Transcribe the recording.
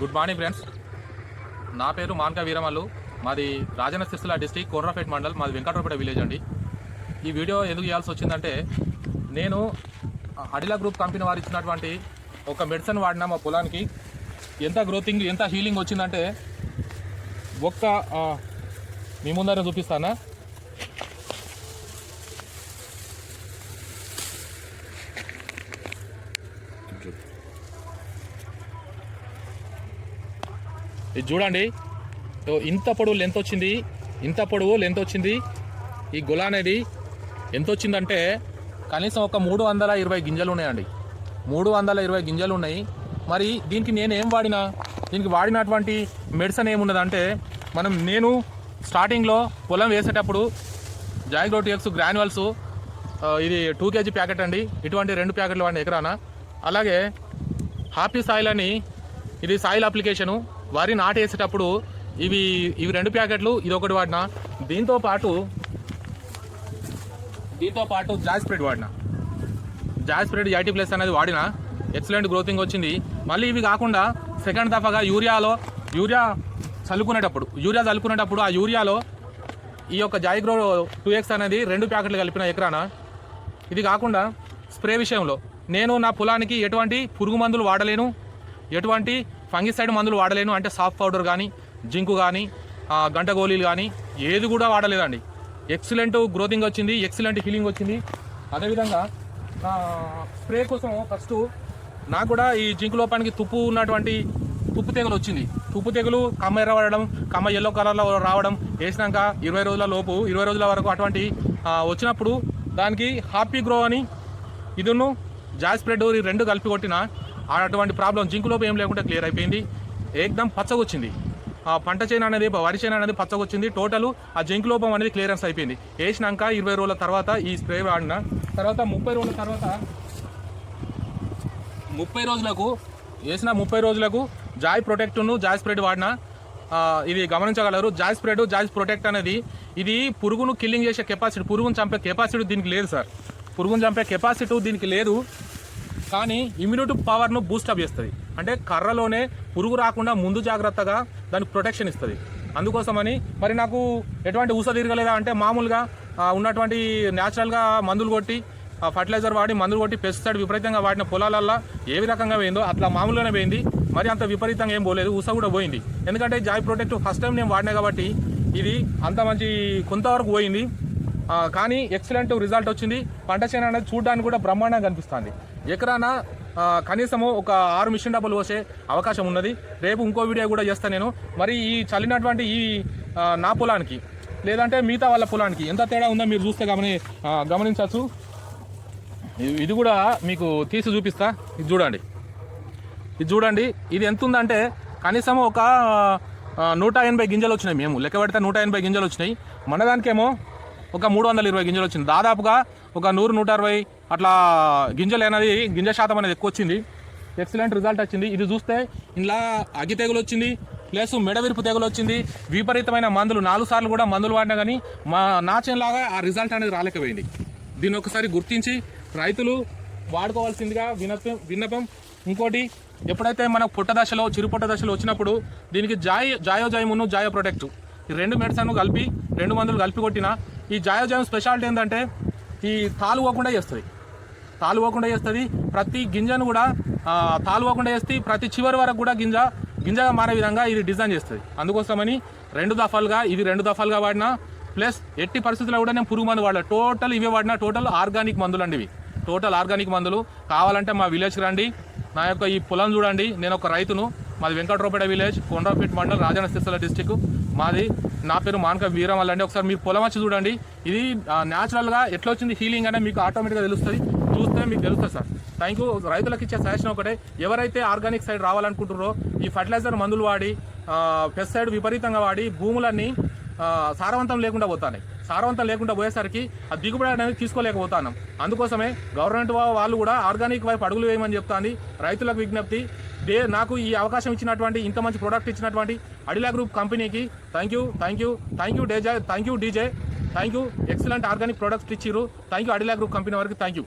Good morning friends. నా పేరు మాన్కా వీరమల్లు. మాది రాజన్న సిరిసిల్ల డిస్టిక్ కోర్రాపేట మండల్. మాది వెంకటరపేట విలేజ్ అండి. ఈ వీడియో ఎందుకు చేయాల్సి వచ్చిందంటే నేను అడిలా గ్రూప్ కంపెనీ వారు ఇచ్చినటువంటి ఒక మెడిసిన్ వాడిన మా పొలానికి. ఎంత గ్రోతింగ్ ఎంత హీలింగ్ వచ్చిందంటే ఒక్క మీ ముందర చూపిస్తానా? ఇది చూడండి. ఇంత పొడవు లెంత్ వచ్చింది. ఇంత పొడవు లెంత్ వచ్చింది. ఈ గుల అనేది ఎంత వచ్చిందంటే కనీసం ఒక మూడు వందల ఇరవై గింజలు ఉన్నాయండి. మూడు వందల ఇరవై గింజలు ఉన్నాయి. మరి దీనికి నేను ఏం వాడినా? దీనికి వాడినటువంటి మెడిసిన్ ఏమున్నదంటే మనం నేను స్టార్టింగ్లో పొలం వేసేటప్పుడు జాయిగ్రోటిఎక్స్ గ్రాన్యువల్స్ ఇది టూ కేజీ ప్యాకెట్ అండి. ఇటువంటి రెండు ప్యాకెట్లు వాడిన ఎకరాన. అలాగే హ్యాపీ సాయిల్ అని ఇది సాయిల్ అప్లికేషను. వరి నాటేసేటప్పుడు ఇవి ఇవి రెండు ప్యాకెట్లు ఇది ఒకటి వాడిన. దీంతో పాటు దీంతో పాటు జాజ్ స్ప్రెడ్ వాడిన. జాజ్ స్ప్రెడ్ ఐటీ ప్లస్ అనేది వాడిన. ఎక్సలెంట్ గ్రోతింగ్ వచ్చింది. మళ్ళీ ఇవి కాకుండా సెకండ్ దఫాగా యూరియాలో యూరియా చల్లుకునేటప్పుడు యూరియా చల్లుకునేటప్పుడు ఆ యూరియాలో ఈ యొక్క జాయిగ్రో టూ ఎక్స్ అనేది రెండు ప్యాకెట్లు కలిపిన ఎకరాన. ఇది కాకుండా స్ప్రే విషయంలో నేను నా పొలానికి ఎటువంటి పురుగు మందులు వాడలేను. ఎటువంటి ఫంగిసైడ్ మందులు వాడలేను అంటే సాఫ్ట్ పౌడర్ కానీ జింకు కానీ గంట గోళీలు కానీ ఏది కూడా వాడలేదండి. ఎక్సలెంట్ గ్రోతింగ్ వచ్చింది ఎక్సలెంట్ హీలింగ్ వచ్చింది. అదేవిధంగా స్ప్రే కోసం ఫస్ట్ నాకు కూడా ఈ జింకు లోపానికి తుప్పు ఉన్నటువంటి తుప్పు తెగులు వచ్చింది. తుప్పు తెగులు కమ్మ ఎర్రబడడం కమ్మ ఎల్లో కలర్లో రావడం వేసినాక ఇరవై రోజుల లోపు ఇరవై రోజుల వరకు అటువంటి వచ్చినప్పుడు దానికి హ్యాపీ గ్రో అని ఇదును జాస్ స్ప్రెడ్ ఈ రెండు కలిపి కొట్టిన అటువంటి ప్రాబ్లం జింకు లోపం ఏం లేకుండా క్లియర్ అయిపోయింది. ఏకదం పచ్చగొచ్చింది. ఆ పంట చేను అనేది వరి చేను అనేది పచ్చగొచ్చింది. టోటల్ ఆ జింక్ లోపం అనేది క్లియరెన్స్ అయిపోయింది. వేసినాక ఇరవై రోజుల తర్వాత ఈ స్ప్రే వాడిన తర్వాత ముప్పై రోజుల తర్వాత ముప్పై రోజులకు వేసిన ముప్పై రోజులకు జాయ్ ప్రొటెక్ట్ను జాయ్ స్ప్రెడ్ వాడిన ఇది గమనించగలరు. జాయ్ స్ప్రెడ్ జాయ్ ప్రొటెక్ట్ అనేది ఇది పురుగును కిల్లింగ్ చేసే కెపాసిటీ పురుగును చంపే కెపాసిటీ దీనికి లేదు సార్. పురుగును చంపే కెపాసిటీ దీనికి లేదు. కానీ ఇమ్యూనిటీ పవర్ను బూస్టప్ చేస్తుంది. అంటే కర్రలోనే పురుగు రాకుండా ముందు జాగ్రత్తగా దానికి ప్రొటెక్షన్ ఇస్తుంది. అందుకోసమని మరి నాకు ఎటువంటి ఊస తిరగలేదా అంటే మామూలుగా ఉన్నటువంటి న్యాచురల్గా మందులు కొట్టి ఫర్టిలైజర్ వాడి మందులు కొట్టి పెస్టిసైడ్ విపరీతంగా వాడిన పొలాలల్లో ఏ రకంగా పోయిందో అట్లా మామూలుగానే పోయింది. మరి అంత విపరీతంగా ఏం పోలేదు ఊస కూడా పోయింది. ఎందుకంటే జాయ్ ప్రొటెక్ట్ ఫస్ట్ టైం నేను వాడినా కాబట్టి ఇది అంత మంచి కొంతవరకు పోయింది. కానీ ఎక్సలెంట్ రిజల్ట్ వచ్చింది. పంట చేను అనేది చూడడానికి కూడా బ్రహ్మాండంగా కనిపిస్తుంది. ఎకరాన? కనీసము ఒక ఆరు మిషన్ డబ్బులు పోసే అవకాశం ఉన్నది. రేపు ఇంకో వీడియో కూడా చేస్తాను నేను. మరి ఈ చల్లినటువంటి ఈ నా పొలానికి లేదంటే మిగతా వాళ్ళ పొలానికి ఎంత తేడా ఉందో మీరు చూస్తే గమని గమనించవచ్చు. ఇది- కూడా మీకు తీసి చూపిస్తా. ఇది చూడండి. ఇది చూడండి. ఇది ఎంత ఉందంటే కనీసం ఒక నూట ఎనభై గింజలు వచ్చినాయి మేము. లెక్క పెడితే నూట ఎనభై గింజలు వచ్చినాయి. మన దానికేమో ఒక మూడు వందల ఇరవై గింజలు వచ్చింది. దాదాపుగా ఒక నూరు నూట అరవై అట్లా గింజలు అనేది గింజ శాతం అనేది ఎక్కువ వచ్చింది ఎక్సలెంట్ రిజల్ట్ వచ్చింది. ఇది చూస్తే ఇలా అగ్గి తెగులు వచ్చింది ప్లస్ మెడవిరుపు తెగులు వచ్చింది. విపరీతమైన మందులు నాలుగు సార్లు కూడా మందులు వాడినా కానీ మా నాచంలాగా ఆ రిజల్ట్ అనేది రాలేకపోయింది. దీన్ని ఒకసారి గుర్తించి రైతులు వాడుకోవాల్సిందిగా వినపం విన్నపం. ఇంకోటి ఎప్పుడైతే మనకు పొట్ట దశలో చిరు పొట్ట దశలో వచ్చినప్పుడు దీనికి జాయ్ జాయో జాయమును జాయో ప్రొటెక్ట్. ఈ రెండు మెడిసిన్ కలిపి రెండు మందులు కలిపి కొట్టిన ఈ జాయో స్పెషాలిటీ ఏంటంటే ఈ తాలు పోకుండా చేస్తుంది. తాలు పోకుండా చేస్తుంది. ప్రతి గింజను కూడా తాలు పోకుండా చేస్తే ప్రతి చివరి వరకు కూడా గింజ గింజగా మారే విధంగా ఇది డిజైన్ చేస్తుంది. అందుకోసమని రెండు దఫాలుగా ఇది రెండు దఫాలుగా వాడినా ప్లస్ ఎట్టి పరిస్థితుల్లో కూడా నేను పురుగు మందు వాడలే. టోటల్ ఇవే వాడినా టోటల్ ఆర్గానిక్ మందులు అండి ఇవి. టోటల్ ఆర్గానిక్ మందులు. కావాలంటే మా విలేజ్కి రండి. నా యొక్క ఈ పొలం చూడండి. నేను ఒక రైతును. మాది వెంకట్రావుపేట విలేజ్ కొండ్రాపేట మండల్ రాజన్న సిరిసిల్ల డిస్టిక్ మాది నా పేరు మానక వీరమల్ అండి ఒకసారి మీరు పొలం వచ్చి చూడండి. ఇది న్యాచురల్గా ఎట్లా వచ్చింది హీలింగ్ అనేది మీకు ఆటోమేటిక్గా తెలుస్తుంది. చూస్తే మీకు తెలుస్తుంది సార్. థ్యాంక్ యూ రైతులకు ఇచ్చే సజెషన్ ఒకటే. ఎవరైతే ఆర్గానిక్ సైడ్ రావాలనుకుంటున్నారో ఈ ఫర్టిలైజర్ మందులు వాడి పెస్ట్ సైడ్ విపరీతంగా వాడి భూములన్నీ సారవంతం లేకుండా పోతాయి సారవంతం లేకుండా పోయేసరికి ఆ దిగుబడి అనేది తీసుకోలేకపోతాను అందుకోసమే గవర్నమెంట్ వాళ్ళు కూడా ఆర్గానిక్ వైపు అడుగులు వేయమని చెప్తాను రైతులకు విజ్ఞప్తి. దే నాకు ఈ అవకాశం ఇచ్చినటువంటి ఇంత మంచి ప్రోడక్ట్ ఇచ్చినటువంటి అడిలా గ్రూప్ కంపెనీకి thank you thank you thank you DJ thank you DJ. Thank you excellent organic products ఇచ్చిర్రు. Thank you Adila group company వారికి థ్యాంక్ యూ